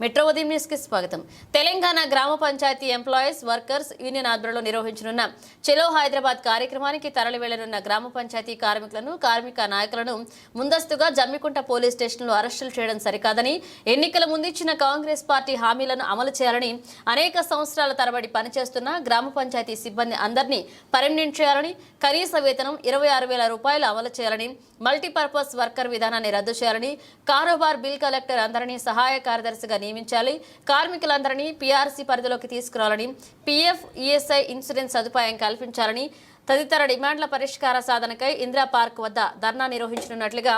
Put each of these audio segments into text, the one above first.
Metro ఉదయం కి స్వాగతం. తెలంగాణ గ్రామ పంచాయతీ ఎంప్లాయీస్ వర్కర్స్ యూనియన్ ఆధ్వర్యంలో నిర్వహించనున్న చెలో హైదరాబాద్ కార్యక్రమానికి తరలి వెళ్ళనున్న గ్రామ పంచాయతీ కార్మికులను కార్మిక నాయకులను ముందస్తుగా జమ్మికుంట పోలీస్ స్టేషన్లో అరెస్టులు చేయడం సరికాదని ఎన్నికల ముందిచ్చిన కాంగ్రెస్ పార్టీ హామీలను అమలు చేయాలని అనేక సంవత్సరాల తరబడి పనిచేస్తున్న గ్రామ పంచాయతీ సిబ్బంది అందరినీ పర్మనెంట్ చేయాలని కనీస వేతనం ఇరవై ఆరు వేల రూపాయలు అమలు చేయాలని మల్టీపర్పస్ వర్కర్ విధానాన్ని రద్దు చేయాలని కారోబార్ బిల్ కలెక్టర్ అందరినీ సహాయ కార్యదర్శిగా నియమించాలి. కార్మికులందరినీ పీఆర్సీ పరిధిలోకి తీసుకురావాలని పీఎఫ్ ఈఎస్ఐ ఇన్సూరెన్స్ సదుపాయం కల్పించాలని తదితర డిమాండ్ల పరిష్కార సాధనకై ఇందిరా పార్క్ వద్ద ధర్నా నిర్వహించనున్నట్లుగా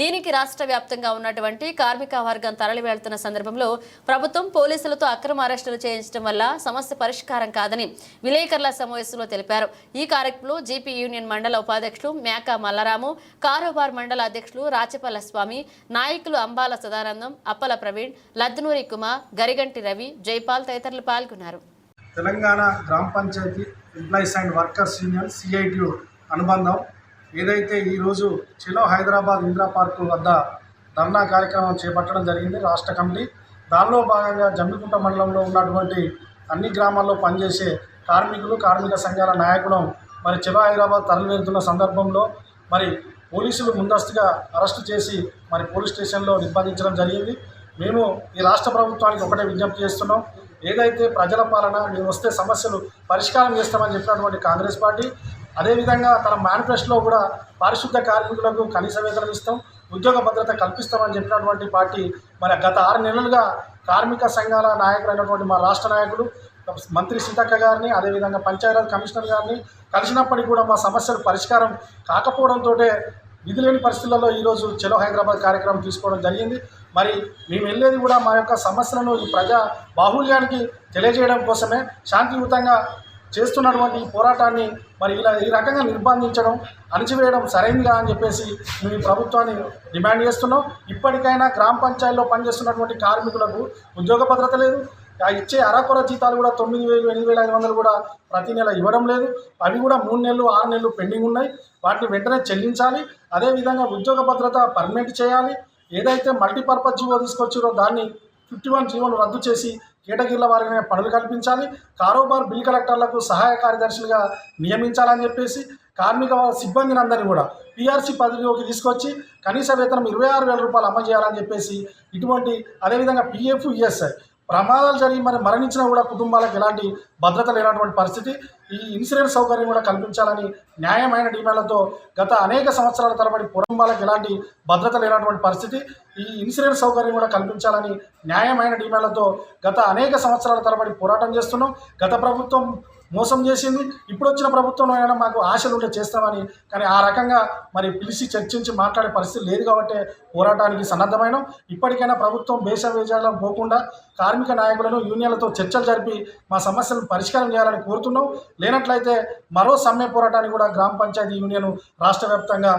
దీనికి రాష్ట్ర వ్యాప్తంగా ఉన్నటువంటి కార్మిక వర్గం తరలి వెళ్తున్న సందర్భంలో ప్రభుత్వం పోలీసులతో అక్రమ అరెస్టులు చేయించడం వల్ల సమస్య పరిష్కారం కాదని విలేకరుల సమావేశంలో తెలిపారు. ఈ కార్యక్రమంలో జీపీ యూనియన్ మండల ఉపాధ్యక్షులు మేక మల్లరాము కారోబార్ మండల అధ్యక్షులు రాచపల్ల స్వామి నాయకులు అంబాల సదానందం అప్పల ప్రవీణ్ లద్దునూరి కుమార్ గరిగంటి రవి జైపాల్ తదితరులు పాల్గొన్నారు. తెలంగాణ గ్రామ panchayati employees and workers union CITU అనుబంధం. ఏదైతే ఈరోజు చిలో హైదరాబాద్ ఇందిరా పార్కు వద్ద ధర్నా కార్యక్రమం చేపట్టడం జరిగింది రాష్ట్ర కమిటీ. దానిలో భాగంగా జమ్మికుంట మండలంలో ఉన్నటువంటి అన్ని గ్రామాల్లో పనిచేసే కార్మికులు కార్మిక సంఘాల నాయకులం మరి చిలో హైదరాబాద్ తరలివెళ్తున్న సందర్భంలో మరి పోలీసులు ముందస్తుగా అరెస్టు చేసి మరి పోలీస్ స్టేషన్లో నిర్బంధించడం జరిగింది. మేము ఈ రాష్ట్ర ప్రభుత్వానికి ఒకటే విజ్ఞప్తి చేస్తున్నాం ఏదైతే ప్రజల పాలన మేము వస్తే సమస్యలు పరిష్కారం చేస్తామని చెప్పినటువంటి కాంగ్రెస్ పార్టీ అదేవిధంగా తన మేనిఫెస్టోలో కూడా పారిశుద్ధ కార్మికులకు కనీస వేతనం ఇస్తాం ఉద్యోగ భద్రత కల్పిస్తామని చెప్పినటువంటి పార్టీ మరి గత ఆరు నెలలుగా కార్మిక సంఘాల నాయకులైనటువంటి మా రాష్ట్ర నాయకుడు మంత్రి సీతక్క గారిని అదేవిధంగా పంచాయతీ కమిషనర్ గారిని కలిసినప్పటికీ కూడా మా సమస్యలు పరిష్కారం కాకపోవడంతో విధి లేని పరిస్థితులలో ఈరోజు చలో హైదరాబాద్ కార్యక్రమం తీసుకోవడం జరిగింది. మరి మేము వెళ్ళేది కూడా మా యొక్క సమస్యలను ఈ ప్రజా బాహుల్యానికి తెలియజేయడం కోసమే శాంతియుతంగా చేస్తున్నటువంటి ఈ పోరాటాన్ని మరి ఇలా ఈ రకంగా నిర్బంధించడం అణిచివేయడం సరైనదిగా అని చెప్పేసి మేము ప్రభుత్వాన్ని డిమాండ్ చేస్తున్నాం. ఇప్పటికైనా గ్రామ పంచాయతీలో పనిచేస్తున్నటువంటి కార్మికులకు ఉద్యోగ భద్రత లేదు. ఇచ్చే అరకొర జీతాలు కూడా తొమ్మిది వేలు ఎనిమిది వేల ఐదు వందలు కూడా ప్రతి నెల ఇవ్వడం లేదు. అవి కూడా మూడు నెలలు ఆరు నెలలు పెండింగ్ ఉన్నాయి. వాటిని వెంటనే చెల్లించాలి. అదేవిధంగా ఉద్యోగ భద్రత పర్మనెంట్ చేయాలి. ఏదైతే మల్టీపర్పస్ జీవో తీసుకొచ్చారో దాన్ని ఫిఫ్టీ వన్ జీవోను రద్దు చేసి కేటగిరీల వారిని పనులు కల్పించాలి. కారోబార్ బిల్ కలెక్టర్లకు సహాయ కార్యదర్శులుగా నియమించాలని చెప్పేసి కార్మిక సిబ్బందిని అందరినీ కూడా పీఆర్సీ పదవిలోకి తీసుకొచ్చి కనీస వేతనం ఇరవై ఆరు వేల రూపాయలు అమలు చేయాలని చెప్పేసి ఇటువంటి అదేవిధంగా పిఎఫ్ ఈఎస్ఐ ప్రమాదాలు జరిగి మరి మరణించినా కూడా కుటుంబాలకు ఎలాంటి భద్రత లేనటువంటి పరిస్థితి. ఈ ఇన్సూరెన్స్ సౌకర్యం కూడా కల్పించాలని న్యాయమైన డిమాండ్లతో గత అనేక సంవత్సరాల తరబడి కుటుంబాలకు ఎలాంటి భద్రత లేనటువంటి పరిస్థితి. ఈ ఇన్సూరెన్స్ సౌకర్యం కూడా కల్పించాలని న్యాయమైన డిమాండ్లతో గత అనేక సంవత్సరాల తరబడి పోరాటం చేస్తున్నాం. గత ప్రభుత్వం మోసం చేసింది. ఇప్పుడు వచ్చిన ప్రభుత్వంలో అయినా మాకు ఆశలు ఉంటే చేస్తామని. కానీ ఆ రకంగా మరి పిలిచి చర్చించి మాట్లాడే పరిస్థితి లేదు కాబట్టి పోరాటానికి సన్నద్ధమైన. ఇప్పటికైనా ప్రభుత్వం వేషాలు పోకుండా కార్మిక నాయకులను యూనియన్లతో చర్చలు జరిపి మా సమస్యలను పరిష్కారం చేయాలని కోరుతున్నాం. లేనట్లయితే మరో సమ్మె పోరాటాన్ని కూడా గ్రామ పంచాయతీ యూనియన్ రాష్ట్ర వ్యాప్తంగా